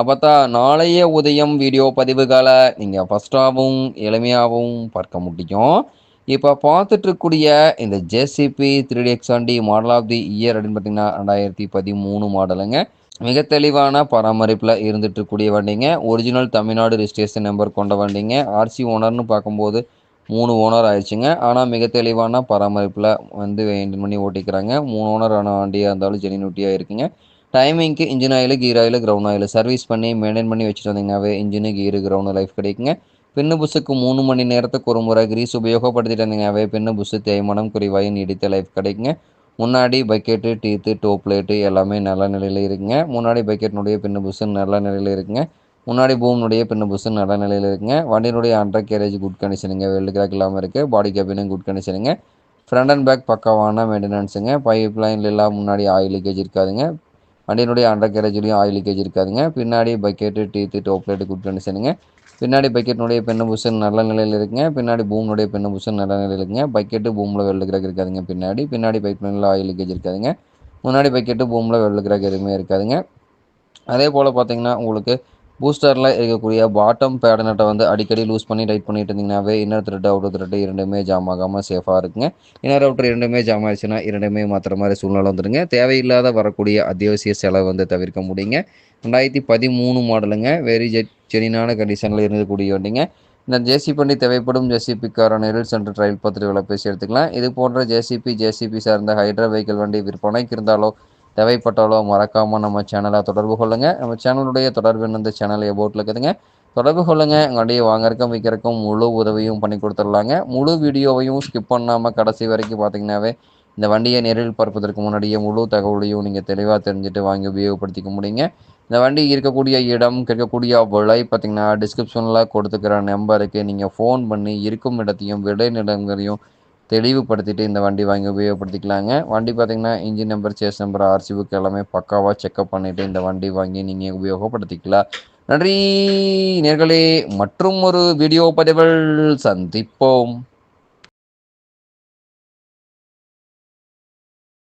அப்போ நாளைய உதயம் வீடியோ பதிவுகளை நீங்கள் ஃபஸ்ட்டாகவும் எளிமையாகவும் பார்க்க முடியும். இப்போ பார்த்துட்டு இருக்கக்கூடிய இந்த JCB three D X model of the year அப்படின்னு பார்த்தீங்கன்னா ரெண்டாயிரத்தி பதிமூணு மாடலுங்க. மிக தெளிவான பராமரிப்பில் இருந்துட்டு இருக்கக்கூடிய வண்டிங்க. ஒரிஜினல் தமிழ்நாடு ரிஜிஸ்ட்ரேஷன் நம்பர் கொண்ட வண்டிங்க. ஆர்சி ஓனர்னு பார்க்கும்போது மூணு ஓனர் ஆயிடுச்சுங்க. ஆனால் மிக தெளிவான பராமரிப்பில் வந்து மெயின்டைன் பண்ணி ஓட்டிக்கிறாங்க. மூணு ஓனர் ஆன வண்டியாக இருந்தாலும் ஜெனினிட்டியாக இருக்குங்க. டைமிங்க்கு engine oil gear oil ground oil service பண்ணி மெயின்டைன் பண்ணி வச்சுட்டு வந்தீங்கன்னாவே இன்ஜினு கீரு கிரவுண்டு லைஃப் கிடைக்குங்க. பின்னு புஸ்ஸுக்கு மூணு மணி நேரத்துக்கு ஒரு முறை கிரீஸ் உபயோகப்படுத்திட்டு வந்தீங்கன்னாவே பின்னு புஸ்ஸு தேய்மானம் குறைவாய் நீடித்த லைஃப் கிடைக்குங்க. முன்னாடி பக்கெட்டு டீத்து டோப் பிளேட்டு எல்லாமே நல்ல நிலையில் இருக்குங்க. முன்னாடி பக்கெட்னுடைய பின்னு புஸ்ஸு நல்ல நிலையில் இருக்குங்க. முன்னாடி பூம்னுடைய பின்னு புஸ்ஸு நல்ல நிலையில் இருக்குங்க. வண்டியினுடைய அண்டர் கேரேஜ் குட் கண்டிஷனுங்க வெல்டு கிராக் இல்லாமல் இருக்குது பாடி கேபினும் குட் கண்டிஷனுங்க ஃப்ரண்ட் அண்ட் பேக் பக்கவான மெயின்டெனன்ஸுங்க பைப் லைன்ல எல்லாம் முன்னாடி ஆயில் லீக்கேஜ் இருக்காதுங்க. வண்டியினுடைய அண்டர் கேரேஜ்லேயும் ஆயில் லீக்கேஜ் இருக்காதுங்க. பின்னாடி bucket teeth top plate good கண்டிஷனுங்க பின்னாடி பக்கெட்னுடைய பெண்ணு புஷன் நல்ல நிலையில் இருக்குங்க. பின்னாடி பூம்னுடைய பெண்ணு புஷன் நல்ல நிலையில் இருக்குங்க. பக்கெட்டு பூமில் வெள்ளு கிராக் இருக்காதுங்க பின்னாடி. பின்னாடி பைப் லைனில் ஆயில் லீக்கேஜ் இருக்காதுங்க. முன்னாடி பக்கெட்டு பூமில் வெள்ளு கிராக் எதுவுமே இருக்காதுங்க. அதே போல் பார்த்தீங்கன்னா உங்களுக்கு பூஸ்டரில் இருக்கக்கூடிய பாட்டம் பேடனட்டை வந்து அடிக்கடி லூஸ் பண்ணி டைட் பண்ணிட்டு இருந்தீங்கன்னாவே இன்னர் த்ரெட் அவுட் த்ரெட்டு இரண்டுமே ஜாம் ஆகாமல் சேஃபாக இருக்குங்க. இன்னர் அவுட்டர் இரண்டுமே ஜாம் ஆயிடுச்சுன்னா இரண்டுமே மாற்றுற மாதிரி சூழ்நிலை வந்துடுங்க. தேவையில்லாத வரக்கூடிய அத்தியாவசிய செலவு வந்து தவிர்க்க முடியுங்க. ரெண்டாயிரத்தி பதிமூணு மாடலுங்க. வெரி ஜெட் செனினான கண்டிஷனில் இருக்கக்கூடிய வண்டிங்க. இந்த ஜேசிபி தேவைப்படும் ஜேசிபிக்கான நெரில் சென்று ட்ரையல் பார்த்துட்டு விலை பேசி எடுத்துக்கலாம். இது போன்ற ஜேசிபி ஜேசிபி சார்ந்த ஹைட்ரா வெஹிக்கிள் வண்டி விற்பனைக்கு இருந்தாலோ தேவைப்பட்டாலோ மறக்காமல் நம்ம சேனலை தொடர்பு கொள்ளுங்கள் நம்ம சேனலுடைய தொடர்பு இந்த சேனலை போட்டில் இருக்குதுங்க. தொடர்பு கொள்ளுங்கள் வண்டியை வாங்கறக்கும் விற்கிறக்கும் முழு உதவியும் பண்ணி கொடுத்துடலாங்க. முழு வீடியோவையும் ஸ்கிப் பண்ணாமல் கடைசி வரைக்கும் பார்த்தீங்கன்னாவே இந்த வண்டியை நேரில் பார்ப்பதற்கு முன்னாடியே முழு தகவலையும் நீங்கள் தெளிவாக தெரிஞ்சுட்டு வாங்கி உபயோகப்படுத்திக்க முடியுங்க. இந்த வண்டி இருக்கக்கூடிய இடம் கேட்கக்கூடிய விலை பார்த்திங்கன்னா டிஸ்கிரிப்ஷனில் கொடுத்துக்கிற நம்பருக்கு நீங்கள் ஃபோன் பண்ணி இருக்கும் இடத்தையும் விடை நிலங்களையும் தெளிவுபடுத்திட்டு இந்த வண்டி வாங்கி உபயோகப்படுத்திக்கலாங்க. வண்டி பார்த்தீங்கன்னா engine number chassis number RC book எல்லாமே பக்காவாக செக்அப் பண்ணிவிட்டு இந்த வண்டி வாங்கி நீங்கள் உபயோகப்படுத்திக்கலாம். நன்றி நேர்களே. மற்றும் ஒரு வீடியோ பதிவில் சந்திப்போம்.